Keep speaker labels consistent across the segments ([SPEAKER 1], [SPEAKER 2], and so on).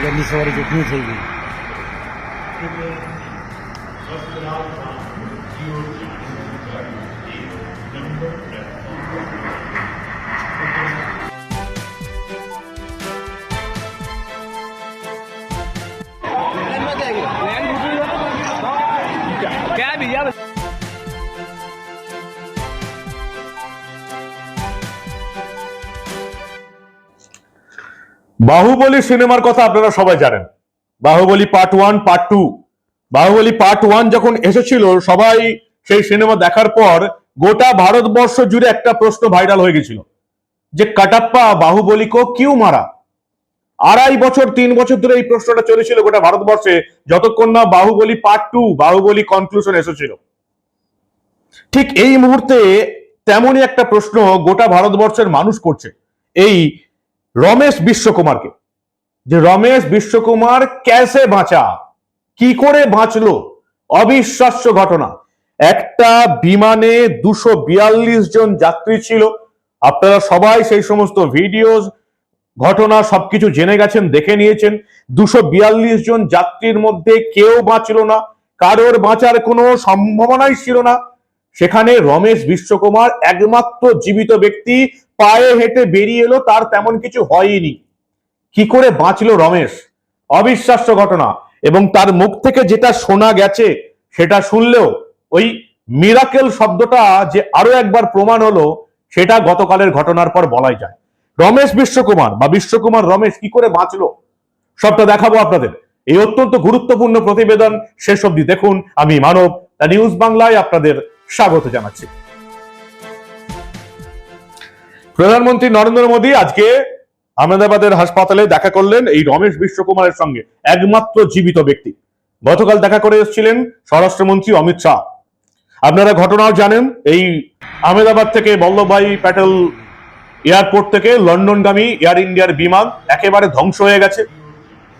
[SPEAKER 1] ગરની સવારે ચૂંટણી થઈ
[SPEAKER 2] ગઈ નંબર
[SPEAKER 3] বাহুবলী সিনেমার কথা আপনারা সবাই জানেন। Baahubali part one part two Baahubali part one যখন এসেছিল, সবাই সেই সিনেমা দেখার পর গোটা ভারতবর্ষ জুড়ে একটা প্রশ্ন ভাইরাল হয়ে গেছিল। যে, কাটাপ্পা বাহুবলীকে কিউ মারা? আড়াই বছর, তিন বছর ধরে এই প্রশ্নটা চলেছিল গোটা ভারতবর্ষে, যতক্ষণ না Baahubali part two Baahubali conclusion এসেছিল। ঠিক এই মুহূর্তে তেমনই একটা প্রশ্ন গোটা ভারতবর্ষের মানুষ করছে। এই রমেশ বিশ্বকুমারকে। যে রমেশ বিশ্বকুমার ক্যাসে বাঁচা? কি করে বাঁচলো? অবিশ্বাস্য ঘটনা। একটা বিমানে দুশো বিয়াল্লিশ জন যাত্রী ছিল। আপনারা সবাই সেই সমস্ত ভিডিওস, ঘটনা সবকিছু জেনে গেছেন, দেখে নিয়েছেন। দুশো বিয়াল্লিশ জন যাত্রীর মধ্যে কেউ বাঁচলো না। কারোর বাঁচার কোনো সম্ভাবনাই ছিল না। সেখানে রমেশ বিশ্বকুমার একমাত্র জীবিত ব্যক্তি পায়ে হেঁটে বেরিয়ে এলো, তার তেমন কিছু হয়নি। কি করে বাঁচলো রমেশ? অবিশ্বাস্য ঘটনা। এবং তার মুখ থেকে যেটা শোনা গেছে, সেটা শুনলেও ওই মিরাকেল শব্দটা যে আরও একবার প্রমাণ হলো, সেটা গতকালের ঘটনার পর বলাই যায়। রমেশ বিশ্বকুমার বা বিশ্বকুমার রমেশ কি করে বাঁচলো? সবটা দেখাবো আপনাদের। এই অত্যন্ত গুরুত্বপূর্ণ প্রতিবেদন শেষ অবধি দেখুন। আমি মানব, দ্য নিউজ বাংলায় আপনাদের স্বাগত জানাচ্ছি। প্রধানমন্ত্রী নরেন্দ্র মোদী আজকে আহমেদাবাদের হাসপাতালে দেখা করলেন এই রমেশ বিশ্বকুমারের সঙ্গে একমাত্র জীবিত ব্যক্তি। গতকাল দেখা করে এসেছিলেন স্বরাষ্ট্রমন্ত্রী অমিত শাহ। আপনারা ঘটনাও জানেন, এই আহমেদাবাদ থেকে বল্লভভাই প্যাটেল এয়ারপোর্ট থেকে লন্ডনগামী এয়ার ইন্ডিয়ার বিমান একেবারে ধ্বংস হয়ে গেছে।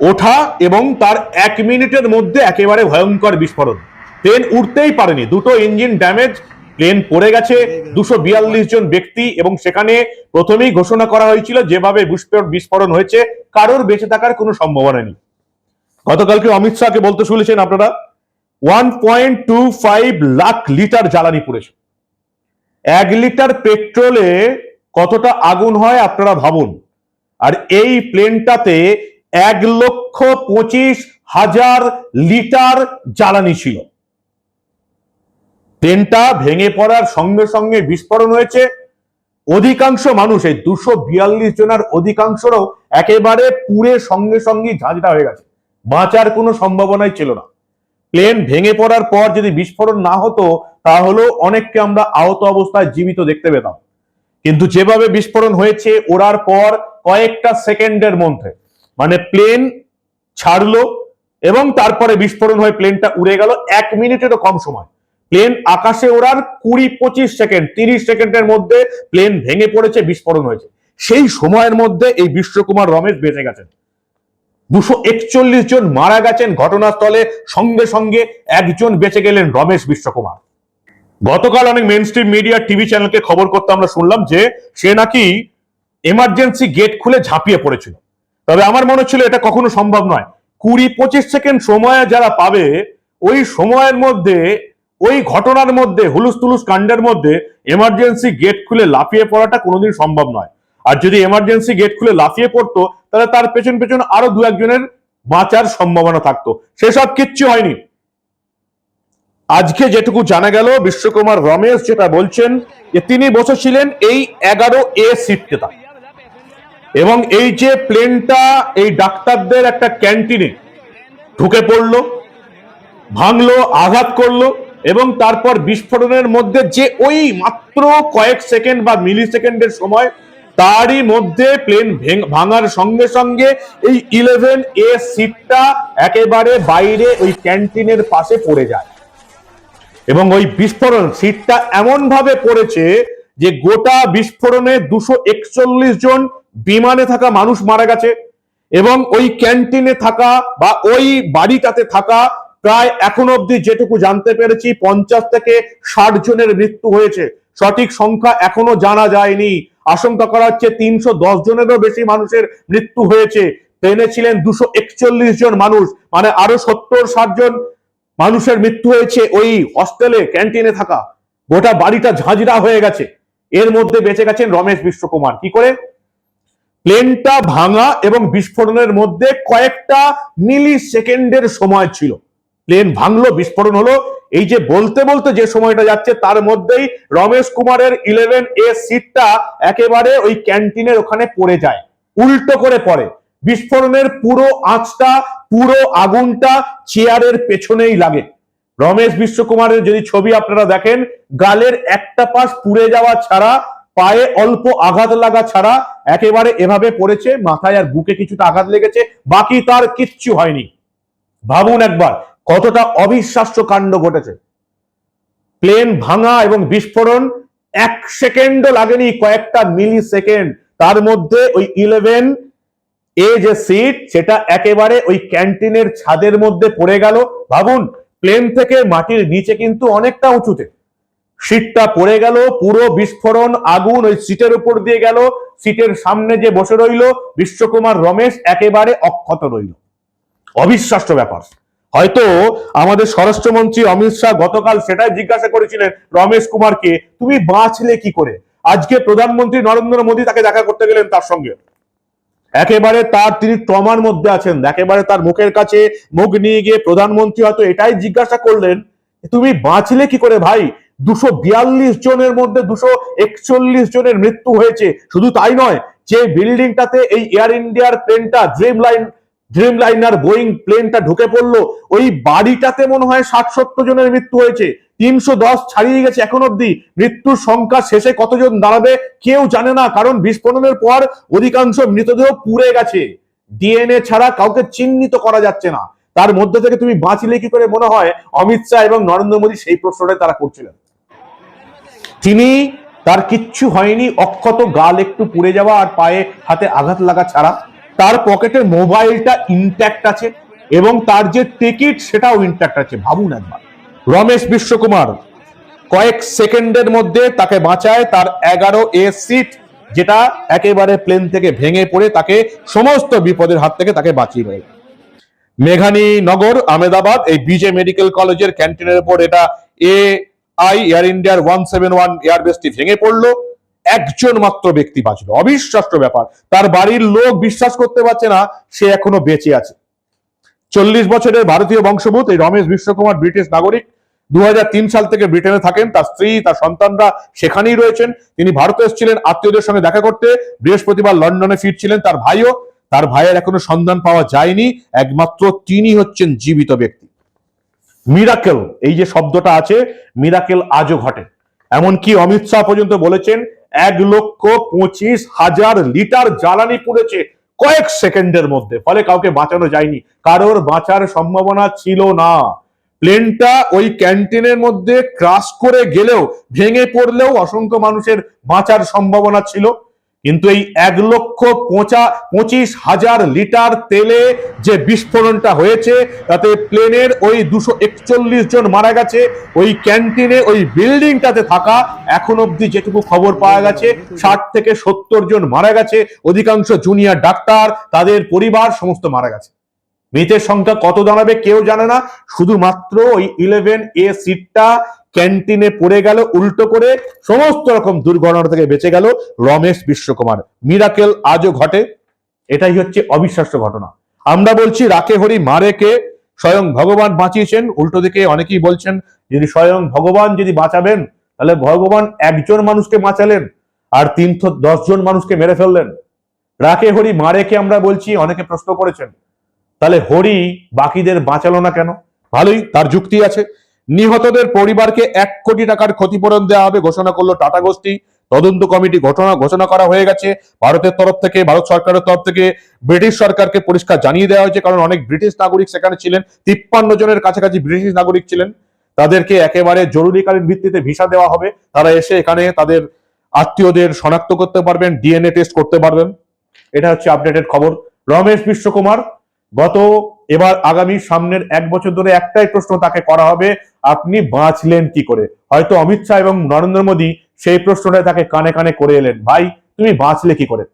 [SPEAKER 3] ওঠা এবং তার এক মিনিটের মধ্যে একেবারে ভয়ঙ্কর বিস্ফোরণ। প্লেন উঠতেই পারেনি, দুটো ইঞ্জিন ড্যামেজ প্লেন পড়ে গেছে। দুশো বিয়াল্লিশ জন ব্যক্তি এবং সেখানে প্রথমেই ঘোষণা করা হয়েছিল যেভাবে বিস্ফোরণ- হয়েছে, কারোর বেঁচে থাকার কোনো সম্ভাবনা নেই। গতকালকে অমিত শাহকে বলতে শুনেছেন আপনারা one point two five lakh litre জ্বালানি পড়েছে। এক লিটার পেট্রোলে কতটা আগুন হয় আপনারা ভাবুন। আর এই প্লেনটাতে এক লক্ষ পঁচিশ হাজার লিটার জ্বালানি ছিল। প্লেনটা ভেঙে পড়ার সঙ্গে সঙ্গে বিস্ফোরণ হয়েছে। অধিকাংশ মানুষ, এই দুশো বিয়াল্লিশ জনের অধিকাংশরাও একেবারে পুরে সঙ্গে সঙ্গে ঝাঁঝরা হয়ে গেছে। বাঁচার কোনো সম্ভাবনাই ছিল না। প্লেন ভেঙে পড়ার পর যদি বিস্ফোরণ না হতো, তাহলেও অনেককে আমরা আহত অবস্থায় জীবিত দেখতে পেতাম। কিন্তু যেভাবে বিস্ফোরণ হয়েছে, ওড়ার পর কয়েকটা সেকেন্ডের মধ্যে। মানে প্লেন ছাড়লো এবং তারপরে বিস্ফোরণ হয়ে প্লেনটা উড়ে গেল। এক মিনিটেরও কম সময়। প্লেন আকাশে ওড়ার কুড়ি পঁচিশ সেকেন্ড তিরিশ সেকেন্ডের মধ্যে প্লেন ভেঙে পড়েছে, বিস্ফোরণ হয়েছে। সেই সময়ের মধ্যে এই বিশ্বকুমার রমেশ বেঁচে গেছেন। দুশো একচল্লিশ জন মারা গেছেন ঘটনাস্থলে, সঙ্গে সঙ্গে একজন বেঁচে গেলেন রমেশ বিশ্বকুমার। গতকাল অনেক মেন স্ট্রিম মিডিয়া টিভি চ্যানেলকে খবর করতে আমরা শুনলাম যে সে নাকি এমার্জেন্সি গেট খুলে ঝাঁপিয়ে পড়েছিল। তবে আমার মনে হচ্ছিল এটা কখনো সম্ভব নয়। কুড়ি পঁচিশ সেকেন্ড সময় যারা পাবে, ওই সময়ের মধ্যে ওই ঘটনার মধ্যে হুলুস তুলুস কাণ্ডের মধ্যে এমার্জেন্সি গেট খুলে লাফিয়ে পড়াটা কোনোদিন সম্ভব নয়। আর যদি এমার্জেন্সি গেট খুলে লাফিয়ে পড়তো, তাহলে তার পেছন পেছন আরও দু একজনের বাঁচার সম্ভাবনা থাকতো। সেসব কিচ্ছু হয়নি। আজকে যেটুকু জানা গেল, বিশ্বকুমার রমেশ যেটা বলছেন যে তিনি বসেছিলেন এই এগারো এ সিটটা এবং এই যে প্লেনটা এই ডাক্তারদের একটা ক্যান্টিনে ঢুকে পড়ল, ভাঙলো, আঘাত করল এবং তারপর বিস্ফোরণের মধ্যে যে ওই মাত্র কয়েক সেকেন্ড বা মিলি সেকেন্ডের সময় তারই মধ্যে প্লেন ভাঙার সঙ্গে সঙ্গে এই ইলেভেন এ সিটটা একেবারে বাইরে ওই ক্যান্টিনের পাশে পড়ে যায়। এবং ওই বিস্ফোরণ সিটটা এমন ভাবে পড়েছে যে গোটা বিস্ফোরণে দুশো একচল্লিশ জন বিমানে থাকা মানুষ মারা গেছে এবং ওই ক্যান্টিনে থাকা বা ওই বাড়িটাতে থাকা প্রায় এখন অবধি যেটুকু জানতে পেরেছি, পঞ্চাশ থেকে ষাট জনের মৃত্যু হয়েছে। সঠিক সংখ্যা এখনও জানা যায়নি। আশঙ্কা করা হচ্ছে তিনশো দশ জনেরও বেশি মানুষের মৃত্যু হয়েছে। ট্রেনে ছিলেন দুশো একচল্লিশ জন মানুষ মানে আরও সত্তর ষাট জন মানুষের মৃত্যু হয়েছে ওই হস্টেলে, ক্যান্টিনে থাকা। গোটা বাড়িটা ঝাঁঝরা হয়ে গেছে। এর মধ্যে বেঁচে গেছেন রমেশ বিশ্বকুমার। কি করে? প্লেনটা ভাঙা এবং বিস্ফোরণের মধ্যে কয়েকটা মিলি সেকেন্ডের সময় ছিল। প্লেন ভাঙলো, বিস্ফোরণ হলো। এই যে বলতে বলতে যে সময়টা যাচ্ছে, তার মধ্যেই রমেশ কুমারের ইলেভেন এ সিটটা একেবারে ওই ক্যান্টিনের ওখানে পড়ে যায়, উল্টো করে পড়ে। বিস্ফোরণের পুরো আঁচটা, পুরো আগুনটা চেয়ারের পেছনেই লাগে। রমেশ বিশ্বকুমারের যদি ছবি আপনারা দেখেন, গালের একটা পাশ পুড়ে যাওয়া ছাড়া, পায়ে অল্প আঘাত লাগা ছাড়া একেবারে এভাবে পড়েছে, মাথায় আর বুকে কিছুটা আঘাত লেগেছে, বাকি তার কিচ্ছু হয়নি। ভাবুন একবার কতটা অবিশ্বাস্য কাণ্ড ঘটেছে? প্লেন ভাঙা এবং বিস্ফোরণ এক সেকেন্ডও লাগেনি কয়েকটা মিলি সেকেন্ড তার মধ্যে ওই ইলেভেন এ যে সিট সেটা একেবারে ওই ক্যান্টিনের ছাদের মধ্যে পড়ে গেল। ভাবুন, প্লেন থেকে মাটির নিচে কিন্তু অনেকটা উঁচুতে। সিটটা পড়ে গেল, পুরো বিস্ফোরণ, আগুন ওই সিটের উপর দিয়ে গেল। সিটের সামনে যে বসে রইল বিশ্বকুমার রমেশ, একেবারে অক্ষত রইল। অবিশ্বাস্য ব্যাপার। হয়তো আমাদের স্বরাষ্ট্রমন্ত্রী অমিত শাহ গতকাল সেটাই জিজ্ঞাসা করেছিলেন রমেশ কুমারকে, তুমি বাঁচলে কি করে? আজকে প্রধানমন্ত্রী নরেন্দ্র মোদী তাকে দেখা করতে গেলেন তার সঙ্গে। একেবারে তার তিনি ট্রমার মধ্যে আছেন, একেবারে তার মুখের কাছে মুখ নিয়ে গিয়ে প্রধানমন্ত্রী হয়তো এটাই জিজ্ঞাসা করলেন, তুমি বাঁচলে কি করে ভাই? দুশো বিয়াল্লিশ জনের মধ্যে দুশো একচল্লিশ জনের মৃত্যু হয়েছে, শুধু তাই নয়, যে বিল্ডিংটাতে এই এয়ার ইন্ডিয়ার প্লেনটা dream line dream liner Boeing প্লেনটা ঢুকে পড়ল। ওই বাড়িটাতে মনে হয় ষাট সত্তর জনের মৃত্যু হয়েছে। তিনশো দশ ছাড়িয়ে গেছে এখন অব্দি মৃত্যুর সংখ্যা শেষে কতজন দাঁড়াবে কেউ জানে না, কারণ বিস্ফোরণের পর অধিকাংশ মৃতদেহ পুড়ে গেছে। ডিএনএ ছাড়া কাউকে চিহ্নিত করা যাচ্ছে না। তার মধ্যে থেকে তুমি বাঁচলে কি করে মনে হয়? অমিত শাহ এবং নরেন্দ্র মোদী সেই প্রশ্নটাই তারা করছিলেন। তিনি তার কিচ্ছু হয়নি, অক্ষত গাল একটু পুড়ে যাওয়া আর পায়ে হাতে আঘাত লাগা ছাড়া। তার পকেটের মোবাইলটা ইনট্যাক্ট আছে এবং তার যে টিকিট সেটাও ইনট্যাক্ট আছে, ভাবুন একবার। রমেশ বিশ্বকুমার কয়েক সেকেন্ডের মধ্যে তাকে বাঁচায়, তার এগারো এ সিট যেটা একেবারে প্লেন থেকে ভেঙে পড়ে তাকে সমস্ত বিপদের হাত থেকে তাকে বাঁচিয়ে দেয়। মেঘানী নগর, আহমেদাবাদ, এই বিজে মেডিকেল কলেজের ক্যান্টিনের উপর এটা এ আই এয়ার ইন্ডিয়ার ওয়ান সেভেন ওয়ান এয়ারবেসটি ভেঙে পড়ল। একজন মাত্র ব্যক্তি বাঁচলো। অবিশ্বাস্য ব্যাপার। তার বাড়ির লোক বিশ্বাস করতে পারছে না, সে এখনও বেঁচে আছে। চল্লিশ বছরের ভারতীয় বংশভূত এই রমেশ বিশ্বকুমার ব্রিটিশ নাগরিক দু হাজার তিন সাল থেকে ব্রিটেনে থাকেন। তার স্ত্রী, তার সন্তানরা সেখানেই রয়েছেন। তিনি ভারতে এসেছিলেন আত্মীয়দের সঙ্গে দেখা করতে। বৃহস্পতিবার লন্ডনে ফিরছিলেন তার ভাইও। তার ভাইয়ের এখনও সন্ধান পাওয়া যায়নি। একমাত্র তিনি হচ্ছেন জীবিত ব্যক্তি। মিরাকেল, এই যে শব্দটা আছে, মিরাকেল আজও ঘটে। এমনকি অমিত শাহ পর্যন্ত বলেছেন এক লক্ষ পঁচিশ হাজার লিটার জ্বালানি পুড়েছে কয়েক সেকেন্ডের মধ্যে। ফলে কাউকে বাঁচানো যায়নি। কারোর বাঁচার সম্ভাবনা ছিল না। প্লেনটা ওই ক্যান্টিনের মধ্যে ক্রাশ করে গেলেও, ভেঙে পড়লেও অসংখ্য মানুষের বাঁচার সম্ভাবনা ছিল। কিন্তু এই এক লক্ষ পঁচা, পঁচিশ হাজার লিটার তেলে যে বিস্ফোরণটা হয়েছে, তাতে প্লেনের ওই দুশো একচল্লিশ জন মারা গেছে, ওই ক্যান্টিনে, ওই বিল্ডিংটাতে থাকা এখন অব্দি যেটুকু খবর পাওয়া গেছে, ষাট থেকে সত্তর জন মারা গেছে, অধিকাংশ জুনিয়র ডাক্তার, তাদের পরিবার সমস্ত মারা গেছে। মৃতের সংখ্যা কত দাঁড়াবে কেউ জানে না, শুধুমাত্র ওই ইলেভেন এ সিটটা ক্যান্টিনে পড়ে গেল, উল্টো করে সমস্ত রকম দুর্ঘটনা থেকে বেঁচে গেল রমেশ বিশ্বকুমার। মিরাকেল আজও ঘটে, এটাই হচ্ছে অবিশ্বাস্য ঘটনা। আমরা বলছি, রাকে হরি মারে কে? স্বয়ং ভগবান বাঁচিয়েছেন, উল্টো দিকে অনেকেই বলছেন, যদি স্বয়ং ভগবান যদি বাঁচাবেন, তাহলে ভগবান একজন মানুষকে বাঁচালেন, আর তিনশো দশ জন মানুষকে মেরে ফেললেন। রাকে হরি মারে কে আমরা বলছি, অনেকে প্রশ্ন করেছেন। তাহলে হরি বাকিদের বাঁচালো না কেন? ভালোই, তার যুক্তি আছে। নিহতদের পরিবারকে এক কোটি টাকার ক্ষতিপূরণ দেওয়া হবে ঘোষণা করল টাটা গোষ্ঠী। তদন্ত কমিটি ঘটনা ঘোষণা করা হয়ে গেছে। ভারতের তরফ থেকে, ভারত সরকারের তরফ থেকে ব্রিটিশ সরকারকে পরিষ্কার জানিয়ে দেওয়া হয়েছে, কারণ অনেক ব্রিটিশ নাগরিক সেখানে ছিলেন। তিপ্পান্ন জনের কাছাকাছি ব্রিটিশ নাগরিক ছিলেন। তাদেরকে একেবারে জরুরিকালীন ভিত্তিতে ভিসা দেওয়া হবে। তারা এসে এখানে তাদের আত্মীয়দের শনাক্ত করতে পারবেন, ডিএনএ টেস্ট করতে পারবেন। এটা হচ্ছে আপডেটেড খবর। রমেশ বিশ্বকুমার গত এবার আগামী সামনের এক বছর ধরে একটাই প্রশ্ন তাকে করা হবে, আপনি বাঁচলেন কি করে? হয়তো অমিত শাহ এবং নরেন্দ্র মোদী সেই প্রশ্নটা তাকে কানে কানে করে এলেন, ভাই, তুমি বাঁচলে কি করে?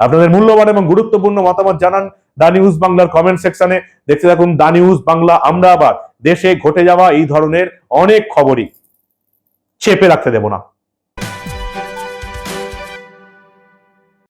[SPEAKER 3] আপনাদের মূল্যবান এবং গুরুত্বপূর্ণ মতামত জানান দা নিউজ বাংলার কমেন্ট সেকশনে দেখতে থাকুন দা নিউজ বাংলা, আমরা আবার দেশে ঘটে যাওয়া এই ধরনের অনেক খবরই চেপে রাখতে দেব না।